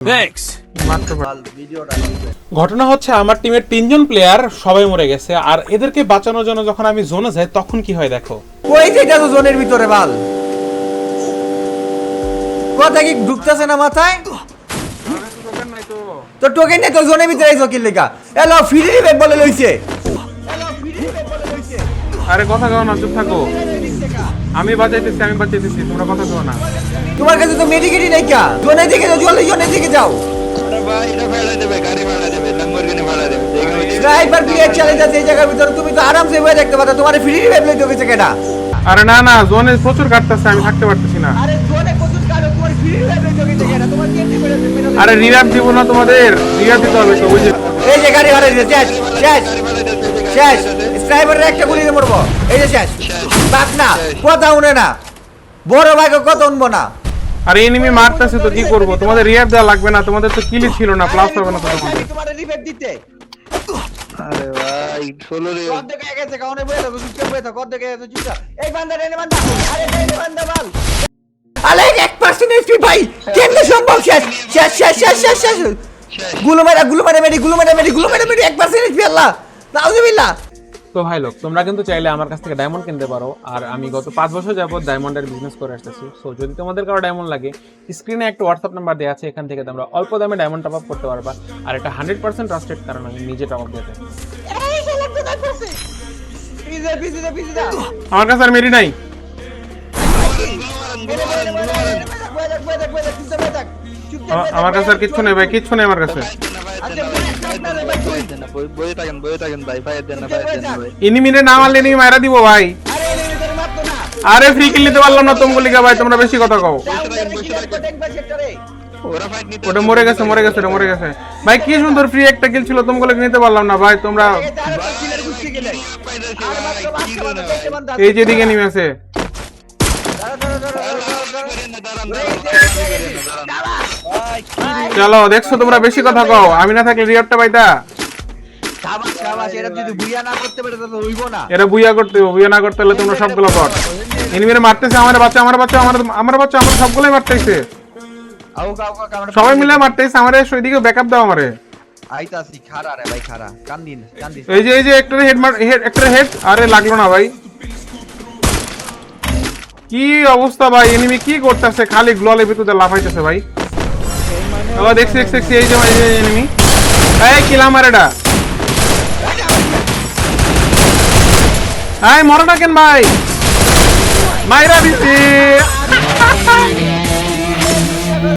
Thanks. ঘটনা হচ্ছে আমার টিমের তিনজন প্লেয়ার সবাই মরে গেছে আর এদেরকে বাঁচানোর জন্য যখন আমি জোনে যাই তখন কি হয় দেখো? ওই তো জোনের ভিতরে বাল। কথা কি ঢুকতেছে না মাথায়? তো টোকেন নেই তো জোনের ভিতরে আইছো কি লেখা এলো ফ্রি বলে লইছে। আরে কথা কও না চুপ থাকো। আমি বাজাইতেছি আমি বাজাইতেছি তোমরা কথা কও না। তোমার কাছে তো মেডিকেটই নাই কা জোনের দিকে যাও জলদি দিকে যাও। প্লেয়ার চ্যালেঞ্জ আছে এই জায়গার ভিতরে তুমি তো আরামসে বয়ে দেখতে পারো তোমার ফ্রি রিবেক লইতে গেছে কেডা? আরে না না জোনে প্রচুর কাটতেছে আমি থাকতে পারতেছি না। আরে জোনে কত তোমার ফ্রি গেছে তোমার দিব না তোমাদের দিতে হবে তো এই যে গাড়ি ভাড়া শেষ শেষ শেষ স্নাইপারের একটা গুলি মরবো। এই যে শেষ বাদ না কথা উনে না। বড় ভাইকে কথা উনবো না। আরে এনিমি মারতেছে তো কি করব? তোমাদের রিভাব দেওয়া লাগবে না তোমাদের তো কিলি ছিল না প্লাস হবে না তো তোমাদের তোমার রিবেক দিতে। আরে ভাই ষোলো রে। কত দেখে গেছে কাউনে বয়ে দাও চুপচাপ বয়ে দাও কত দেখে গেছে চুপচাপ এই বান্দা রে বান্দা আরে এই রে বান্দা বাল। আলে এক পার্সেন্ট এসপি ভাই কেমনে সম্ভব? শেষ শেষ শেষ শেষ শেষ শেষ। গুলো মারা গুলো মারা মেরি গুলো মারা মেরি গুলো মারা মেরি এক পার্সেন্ট এসপি আল্লাহ। নাউজুবিল্লাহ। তো ভাই লোক তোমরা কিন্তু চাইলে আমার কাছ থেকে ডায়মন্ড কিনতে পারো। আর আমি গত পাঁচ বছর যাবত ডায়মন্ডের বিজনেস করে আসতেছি। সো যদি তোমাদের কারও ডায়মন্ড লাগে স্ক্রিনে একটা হোয়াটসঅ্যাপ নাম্বার দেওয়া আছে এখান থেকে তোমরা অল্প দামে ডায়মন্ড টপ আপ করতে পারবা। আর এটা হান্ড্রেড পার্সেন্ট ট্রাস্টেড কারণ আমি নিজে টপ আপ দিয়ে থাকি। আমার কাছে আর মেরি নাই। আমার কাছে আর কিচ্ছু নেই ভাই কিচ্ছু নেই আমার কাছে। এনিমিরে না মারলে এনিমি মারা দিব ভাই। আরে ফ্রি কিল নিতে পারলাম না তোমগুলি ভাই তোমরা বেশি কথা কও। ওরা ওটা মরে গেছে মরে গেছে ওটা মরে গেছে। ভাই কি সুন্দর ফ্রি একটা কিল ছিল তোমগুলো নিতে পারলাম না ভাই তোমরা এই যে দিকে নেমে আছে। চলো দেখছ তোমরা বেশি কথা কও। আমি না থাকলে রিয়ারটা পাইতা? এরা বুইয়া করতে হবে, বুইয়া না করতে হলে তোমরা সবগুলো কর। এনিমিরে মারতেছে আমার বাচ্চা আমার বাচ্চা আমার আমার বাচ্চা আমার সবগুলোই মারতেছে। সবাই মিলে মারতেছে আমারে ওইদিকে ব্যাকআপ দাও আমারে। আইতাছি খারা রে ভাই খারা কান্দিন কান্দিস এই যে এই যে একটা হেড মার হেড একটা হেড আরে লাগল না ভাই। কি অবস্থা ভাই এনিমি কি করতেছে খালি গ্লোয়ালের ভিতরে লাফাইতেছে ভাই। আবার দেখছি দেখছি দেখছি এই যে এই যে এনিমি এই কিলাম আর এটা এই মরনা কেন ভাই মাইরা দিছি